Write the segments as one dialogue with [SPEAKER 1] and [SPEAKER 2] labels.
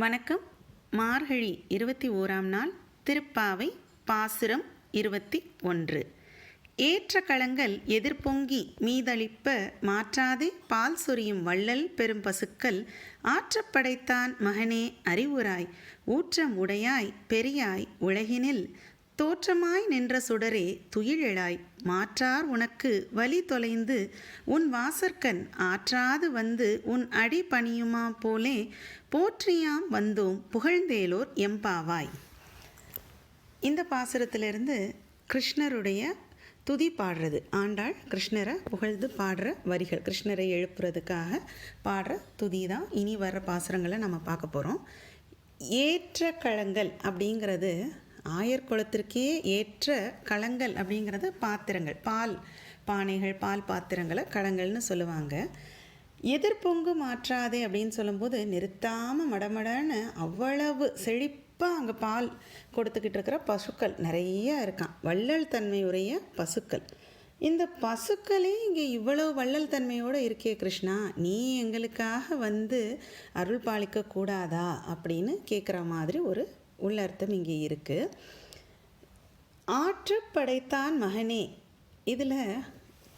[SPEAKER 1] வணக்கம். மார்கழி இருபத்தி ஓராம் நாள் திருப்பாவை பாசுரம் இருபத்தி ஒன்று. ஏற்ற களங்கள் எதிர்பொங்கி மீதளிப்ப மாற்றாதே பால் சொரியும் வள்ளல் பெரும் பசுக்கள் ஆற்றப்படைத்தான் மகனே அறிவுராய் ஊற்றம் உடையாய் பெரியாய் உலகினில் தோற்றமாய் நின்ற சுடரே துயிலெழாய் மாற்றார் உனக்கு வலி தொலைந்து உன் வாசற்கண் ஆற்றாது வந்து உன் அடி பணியுமா போலே போற்றியாம் வந்தோம் புகழ்ந்தேலோர் எம்பாவாய். இந்த பாசுரத்திலிருந்து கிருஷ்ணருடைய துதி பாடுறது. ஆண்டாள் கிருஷ்ணரை புகழ்ந்து பாடுற வரிகள் கிருஷ்ணரை எழுப்புறதுக்காக பாடுற துதி தான் இனி வர்ற பாசுரங்களை நம்ம பார்க்க போகிறோம் ஏற்ற கழங்கள் அப்படிங்கிறது ஆயர் குளத்திற்கே ஏற்ற களங்கள் அப்படிங்கிறது பாத்திரங்கள். பால் பானைகள் பால் பாத்திரங்களை களங்கள்னு சொல்லுவாங்க. எதிர்பொங்கு மாற்றாதே அப்படின்னு சொல்லும்போது நிறுத்தாமல் மடமடன்னு அவ்வளவு செழிப்பாக அங்கே பால் கொடுத்துக்கிட்டு இருக்கிற பசுக்கள் நிறைய இருக்கான் வள்ளல் தன்மையுடைய பசுக்கள். இந்த பசுக்களே இங்கே இவ்வளோ வள்ளல் தன்மையோடு இருக்கே கிருஷ்ணா நீ எங்களுக்காக வந்து அருள் பாலிக்க கூடாதா அப்படின்னு கேட்குற மாதிரி ஒரு உள்ளர்த்தம் இங்கே இருக்குது ஆற்றுப்படைத்தான் மகனே. இதில்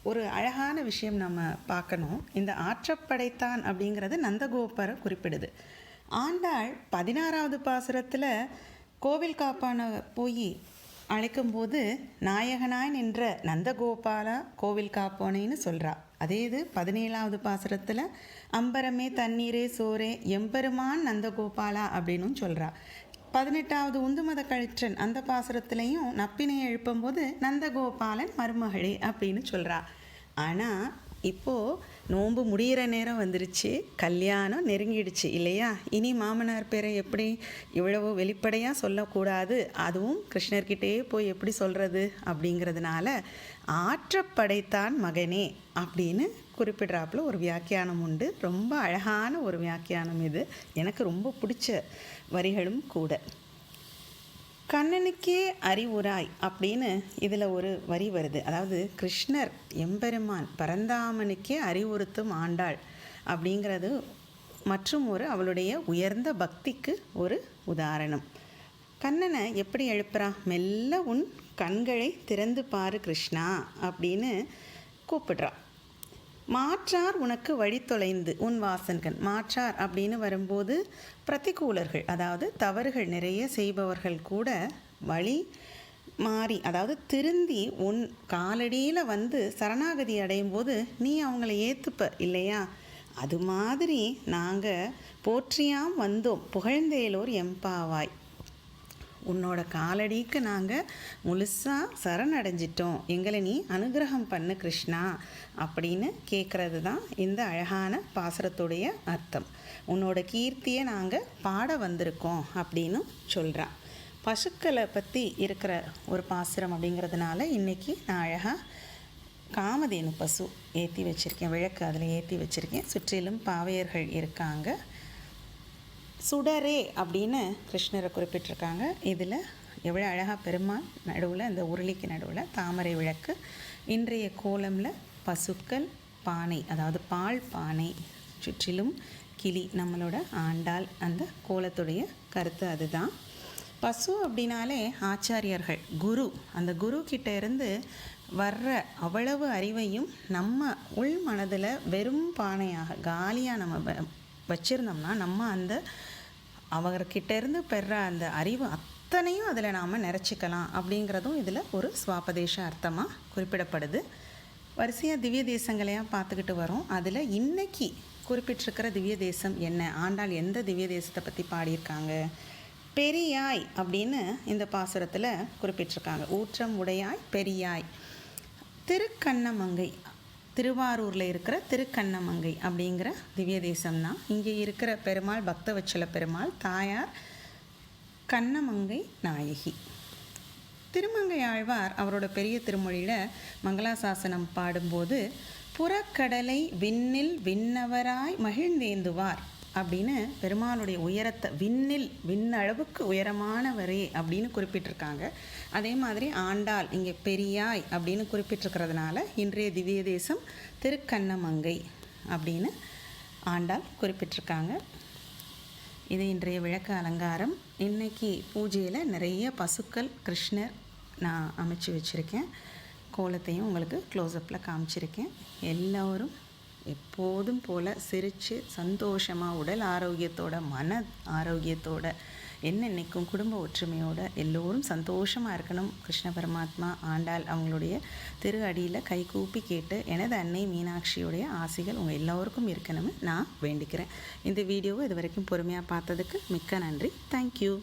[SPEAKER 1] ஒரு அழகான விஷயம் நம்ம பார்க்கணும். இந்த ஆற்றப்படைத்தான் அப்படிங்கிறது நந்தகோபரை குறிப்பிடுது. ஆண்டாள் பதினாறாவது பாசுரத்தில் கோவில் காப்பான போய் அழைக்கும்போது நாயகனாய் நின்ற நந்தகோபாலா கோவில் காப்போனேன்னு சொல்கிறா அதே இது பதினேழாவது பாசுரத்தில் அம்பரமே தண்ணீரே சோரே எம்பெருமான் நந்தகோபாலா அப்படின்னும் சொல்கிறா பதினெட்டாவது உந்துமத கழிற்றன் அந்த பாசுரத்துலேயும் நப்பினை எழுப்பும்போது நந்தகோபாலன் மருமகளே அப்படின்னு சொல்கிறா ஆனால் இப்போது நோன்பு முடிகிற நேரம் வந்துருச்சு கல்யாணம் நெருங்கிடுச்சு இல்லையா? இனி மாமனார் பேரை எப்படி இவ்வளவு வெளிப்படையாக சொல்லக்கூடாது? அதுவும் கிருஷ்ணர்கிட்டே போய் எப்படி சொல்கிறது அப்படிங்கிறதுனால ஆற்றப்படைத்தான் மகனே அப்படின்னு குறிப்பிடுறாப்புல ஒரு வியாக்கியானம் உண்டு. ரொம்ப அழகான ஒரு வியாக்கியானம் இது. எனக்கு ரொம்ப பிடிச்ச வரிகளும் கூட. கண்ணனுக்கே அறிவுராய் அப்படின்னு இதில் ஒரு வரி வருது. அதாவது கிருஷ்ணர் எம்பெருமான் பரந்தாமனுக்கே அறிவுறுத்தும் ஆண்டாள் அப்படிங்கிறது மற்றும் ஒரு அவளுடைய உயர்ந்த பக்திக்கு ஒரு உதாரணம். கண்ணனை எப்படி எழுப்புறா? மெல்ல உன் கண்களை திறந்து பாரு கிருஷ்ணா அப்படின்னு கூப்பிடுறா. மாற்றார் உனக்கு வழி தொலைந்து உன் வாசன்கண் மாற்றார் அப்படின்னு வரும்போது பிரதிகூலர்கள் அதாவது தவறுகள் நிறைய செய்பவர்கள் கூட வழி மாறி அதாவது திருந்தி உன் காலடியில் வந்து சரணாகதி அடையும் போது நீ அவங்கள ஏற்றுப்ப இல்லையா? அது மாதிரி நாங்கள் போற்றியாம் வந்தோம். புகழ்ந்தேலோர் எம்பாவாய் உன்னோட காலடிக்கு நாங்கள் முழுசாக சரணடைஞ்சிட்டோம். எங்களை நீ அனுகிரகம் பண்ணு கிருஷ்ணா அப்படின்னு கேட்குறது தான் இந்த அழகான பாசுரத்துடைய அர்த்தம். உன்னோட கீர்த்தியை நாங்கள் பாட வந்திருக்கோம் அப்படின்னு சொல்கிறான் பசுக்களை பற்றி இருக்கிற ஒரு பாசுரம் அப்படிங்கிறதுனால இன்றைக்கி நான் அழகாக காமதேனு பசு ஏற்றி வச்சுருக்கேன் விளக்கு அதில் ஏற்றி வச்சுருக்கேன். சுற்றிலும் பாவையர்கள் இருக்காங்க. சுடரே அப்படின்னு கிருஷ்ணரை குறிப்பிட்டிருக்காங்க. இதில் எவ்வளோ அழகாக பெருமாள் நடுவில் இந்த உருளிக்கு நடுவில் தாமரை விளக்கு இன்றைய கோலமில் பசுக்கள் பானை அதாவது பால் பானை சுற்றிலும் கிளி நம்மளோட ஆண்டாள். அந்த கோலத்துடைய கருத்து அதுதான். பசு அப்படின்னாலே ஆச்சாரியர்கள் குரு. அந்த குரு கிட்ட இருந்து வர்ற அவ்வளவு அறிவையும் நம்ம உள் மனதில் வெறும் பானையாக காலியாக நம்ம வச்சுருந்தோம்னா நம்ம அந்த அவர்கிட்ட இருந்து பெற அந்த அறிவு அத்தனையும் அதில் நாம் நிறச்சிக்கலாம் அப்படிங்கிறதும் இதில் ஒரு சுவாபதேச அர்த்தமாக குறிப்பிடப்படுது. வரிசையாக திவ்ய தேசங்களையாக பார்த்துக்கிட்டு வரோம். அதில் இன்றைக்கி குறிப்பிட்டிருக்கிற திவ்ய தேசம் என்ன? ஆண்டாள் எந்த திவ்ய தேசத்தை பற்றி பாடியிருக்காங்க? பெரியாய் அப்படின்னு இந்த பாசுரத்தில் குறிப்பிட்டிருக்காங்க. ஊற்றம் உடையாய் பெரியாய். திருக்கண்ணமங்கை திருவாரூரில் இருக்கிற திருக்கண்ணமங்கை அப்படிங்கிற திவ்ய தேசம் தான். இங்கே இருக்கிற பெருமாள் பக்தவச்சல பெருமாள் தாயார் கண்ணமங்கை நாயகி. திருமங்கை ஆழ்வார் அவரோட பெரிய திருமொழியில் மங்களாசாசனம் பாடும்போது புறக்கடலை விண்ணில் விண்ணவராய் மகிழ்ந்தேந்துவார். அப்படின்னு பெருமாளுடைய உயரத்தை விண்ணில் விண்ணளவுக்கு உயரமானவரே அப்படின்னு குறிப்பிட்டிருக்காங்க. அதே மாதிரி ஆண்டாள் இங்கே பெரியாய் அப்படின்னு குறிப்பிட்டிருக்கிறதுனால இன்றைய திவ்ய தேசம் திருக்கண்ணமங்கை அப்படின்னு ஆண்டாள் குறிப்பிட்டிருக்காங்க. இது இன்றைய விளக்கு அலங்காரம். இன்னைக்கு பூஜையில் நிறைய பசுக்கள் கிருஷ்ணர் நான் அமைச்சு வச்சுருக்கேன். கோலத்தையும் உங்களுக்கு க்ளோஸ்அப்பில் காமிச்சிருக்கேன். எல்லோரும் எப்போதும் போல் சிரித்து சந்தோஷமாக உடல் ஆரோக்கியத்தோட மன ஆரோக்கியத்தோட என்னென்னைக்கும் குடும்ப ஒற்றுமையோட எல்லோரும் சந்தோஷமாக இருக்கணும். கிருஷ்ண பரமாத்மா ஆண்டாள் அவங்களுடைய திரு அடியில் கை கூப்பி கேட்டு எனது அன்னை மீனாட்சியுடைய ஆசைகள் உங்கள் எல்லோருக்கும் இருக்கணும்னு நான் வேண்டிக்கிறேன். இந்த வீடியோவை இது வரைக்கும் பொறுமையாக பார்த்ததுக்கு மிக்க நன்றி. தேங்க்யூ